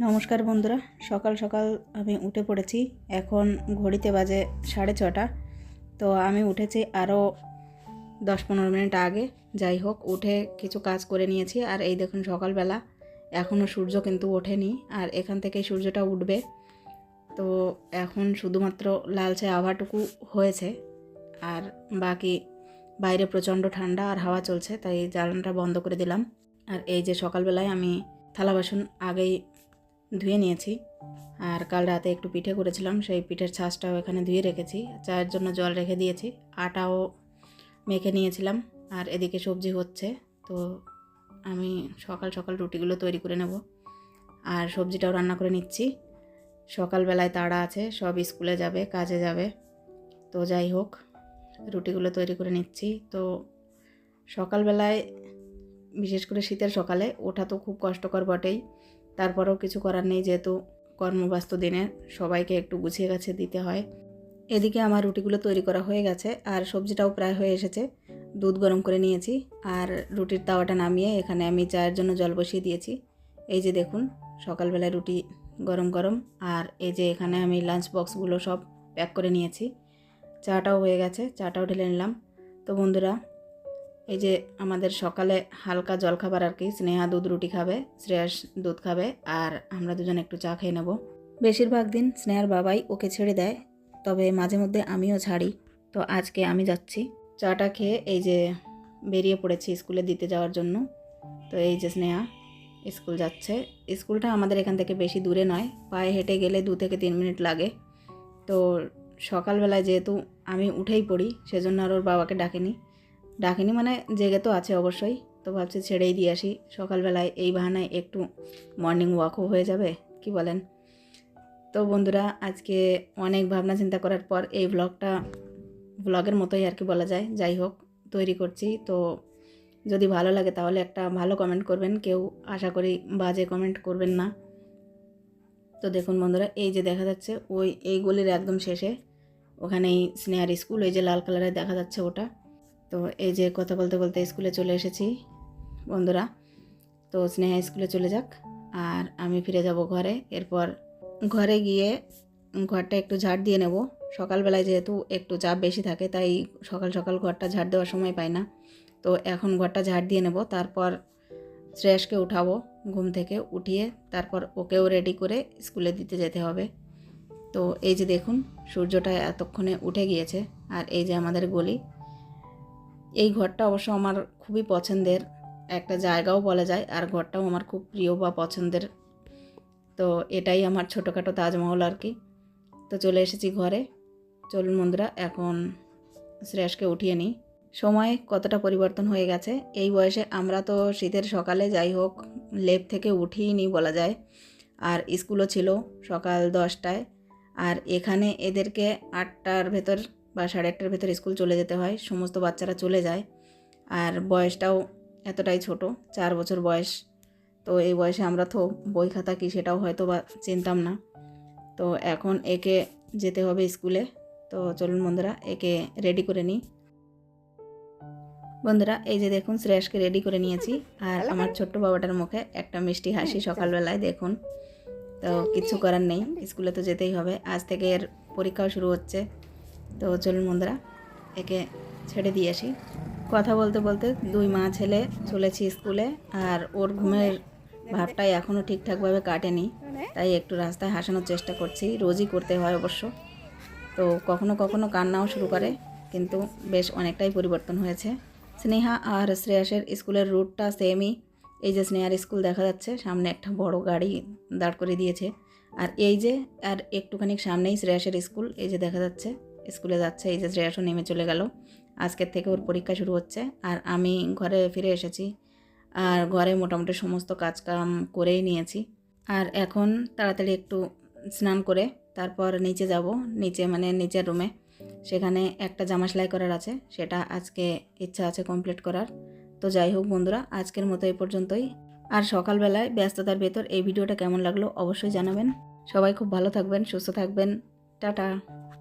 নমস্কার বন্ধুরা, সকাল সকাল আমি উঠে পড়েছি। এখন ঘড়িতে বাজে সাড়ে ছটা। তো আমি উঠেছি আরও দশ পনেরো মিনিট আগে। যাই হোক, উঠে কিছু কাজ করে নিয়েছি। আর এই দেখুন, সকালবেলা এখনও সূর্য কিন্তু ওঠেনি। আর এখান থেকে সূর্যটা উঠবে। তো এখন শুধুমাত্র লালচে আবহাটুকু হয়েছে। আর বাকি বাইরে প্রচণ্ড ঠান্ডা আর হাওয়া চলছে, তাই জ্বালানটা বন্ধ করে দিলাম। আর এই যে সকালবেলায় আমি থালা বাসন আগেই ধুয়ে নিয়েছি। আর কাল রাতে একটু পিঠে করেছিলাম, সেই পিঠের ছাঁচটাও এখানে ধুয়ে রেখেছি। চায়ের জন্য জল রেখে দিয়েছি, আটাও মেখে নিয়েছিলাম। আর এদিকে সবজি হচ্ছে, তো আমি সকাল সকাল রুটিগুলো তৈরি করে নেব। আর সবজিটাও রান্না করে নিচ্ছি। সকালবেলায় তাড়া আছে, সব স্কুলে যাবে, কাজে যাবে। তো যাই হোক, রুটিগুলো তৈরি করে নিচ্ছি। তো সকালবেলায়, বিশেষ করে শীতের সকালে, ওঠা তো খুব কষ্টকর বটেই। তারপরেও কিছু করার নেই যেহেতু কর্মব্যস্ত দিনে সবাইকে একটু গুছিয়ে গাছে দিতে হয়। এদিকে আমার রুটিগুলো তৈরি করা হয়ে গেছে আর সবজিটাও প্রায় হয়ে এসেছে। দুধ গরম করে নিয়েছি আর রুটির তাওয়াটা নামিয়ে এখানে আমি চায়ের জন্য জল বসিয়ে দিয়েছি। এই যে দেখুন, সকালবেলায় রুটি গরম গরম আর এই যে এখানে আমি লাঞ্চ বক্সগুলো সব প্যাক করে নিয়েছি। চাটাও হয়ে গেছে, চাটাও ঢেলে নিলাম। তো বন্ধুরা এই যে আমাদের সকালে হালকা জলখাবার আর কি, স্নেহা দুধ রুটি খাবে, শ্রেয়াস দুধ খাবে, আর আমরা দুজন একটু চা খেয়ে নেব। বেশিরভাগ দিন স্নেহার বাবাই ওকে ছেড়ে দেয়, তবে মাঝে মধ্যে আমিও ছাড়ি। তো আজকে আমি যাচ্ছি। চাটা খেয়ে এই যে বেরিয়ে পড়েছি স্কুলে দিতে যাওয়ার জন্য। তো এই যে স্নেহা স্কুল যাচ্ছে। স্কুলটা আমাদের এখান থেকে বেশি দূরে নয়, পায়ে হেঁটে গেলে দু থেকে তিন মিনিট লাগে। তো সকালবেলায় যেহেতু আমি উঠেই পড়ি, সেজন্য আর ওর বাবাকে ডাকেনি। ডাকেনি মানে জেগে তো আছে অবশ্যই। তো ভাবছি ছেড়েই দিয়ে আসি। সকালবেলায় এই বাহানায় একটু মর্নিং ওয়াকও হয়ে যাবে, কি বলেন? তো বন্ধুরা, আজকে অনেক ভাবনা চিন্তা করার পর এই ব্লগটা ব্লগের মতোই আর কি বলা যায়। যাই হোক, তৈরি করছি। তো যদি ভালো লাগে তাহলে একটা ভালো কমেন্ট করবেন। কেউ আশা করি বাজে কমেন্ট করবেন না। তো দেখুন বন্ধুরা, এই যে দেখা যাচ্ছে, ওই এই গলির একদম শেষে, ওখানেই স্নেহার স্কুল ওই যে লাল কালারের দেখা যাচ্ছে ওটা। তো এই যে কথা বলতে বলতে স্কুলে চলে এসেছি বন্ধুরা। তো স্নেহা স্কুলে চলে যাক আর আমি ফিরে যাব ঘরে। এরপর ঘরে গিয়ে ঘরটা একটু ঝাড় দিয়ে নেব। সকালবেলায় যেহেতু একটু চাপ বেশি থাকে, তাই সকাল সকাল ঘরটা ঝাড় দেওয়ার সময় পাই না। তো এখন ঘরটা ঝাড় দিয়ে নেব, তারপর শ্রেয়াসকে উঠাবো ঘুম থেকে উঠিয়ে, তারপর ওকেও রেডি করে স্কুলে দিতে যেতে হবে। তো এই যে দেখুন, সূর্যটা এতক্ষণে উঠে গিয়েছে, আর এই যে আমাদের গলি এই ঘরটা অবশ্য আমার খুবই পছন্দের একটা জায়গাও বলা যায়, আর ঘরটাও আমার খুব প্রিয় বা পছন্দের। তো এটাই আমার ছোটোখাটো তাজমহল আর কি। তো চলে এসেছি ঘরে। চলুন বন্ধুরা, এখন শ্রেয়াসকে উঠিয়ে নিই। সময় কতটা পরিবর্তন হয়ে গেছে? এই বয়সে আমরা তো শীতের সকালে যাই হোক, লেপ থেকে উঠিই নি বলা যায়। আর স্কুলও ছিল সকাল দশটায়। আর এখানে এদেরকে আটটার ভেতর বা সাড়ে আটটার ভেতর স্কুল চলে যেতে হয় সমস্ত বাচ্চারা চলে যায়। আর বয়সটাও এতটাই ছোট চার বছর বয়স। তো এই বয়সে আমরা তো বই খাতা কি সেটাও হয়তো বা চিনতাম না। তো এখন একে যেতে হবে স্কুলে। তো চলুন বন্ধুরা একে রেডি করে নিই। বন্ধুরা এই যে দেখুন শ্রেয়াসকে রেডি করে নিয়েছি। আর আমার ছোট্ট বাবাটার মুখে একটা মিষ্টি হাসি সকালবেলায় দেখুন। তো কিছু করার নেই স্কুলে তো যেতেই হবে। আজ থেকে এর পরীক্ষাও শুরু হচ্ছে। তো চলুন বন্ধুরা, একে ছেড়ে দিয়ে আসি। কথা বলতে বলতে দুই মা ছেলে চলেছি স্কুলে, আর ওর ঘুমের ভাবটাই এখনও ঠিকঠাকভাবে কাটেনি, তাই একটু রাস্তায় হাসানোর চেষ্টা করছি। রোজই করতে হয় অবশ্য। তো কখনো কখনো কান্নাও শুরু করে, কিন্তু বেশ অনেকটাই পরিবর্তন হয়েছে। স্নেহা আর শ্রেয়াসের স্কুলের রুটটা সেমই এই যে স্নেহার স্কুল দেখা যাচ্ছে, সামনে একটা বড় গাড়ি দাঁড় করে দিয়েছে। আর এই যে, আর একটুখানি সামনেই শ্রেয়াসের স্কুল, এই যে দেখা যাচ্ছে। স্কুলে যাচ্ছে, এই যে শ্রেয়াসও নেমে চলে গেল। আজকের থেকে ওর পরীক্ষা শুরু হচ্ছে আর আমি ঘরে ফিরে এসেছি। আর ঘরে মোটামুটি সমস্ত কাজকাম করেই নিয়েছি। আর এখন তাড়াতাড়ি একটু স্নান করে তারপর নিচে যাব, নিচে মানে নিচের রুমে। সেখানে একটা জামা সেলাই করার আছে, সেটা আজকে ইচ্ছা আছে কমপ্লিট করার। তো যাই হোক বন্ধুরা, আজকের মতো এই পর্যন্তই। আর সকালবেলায় ব্যস্ততার ভেতর এই ভিডিওটা কেমন লাগল অবশ্যই জানাবেন। সবাই খুব ভালো থাকবেন, সুস্থ থাকবেন। টাটা।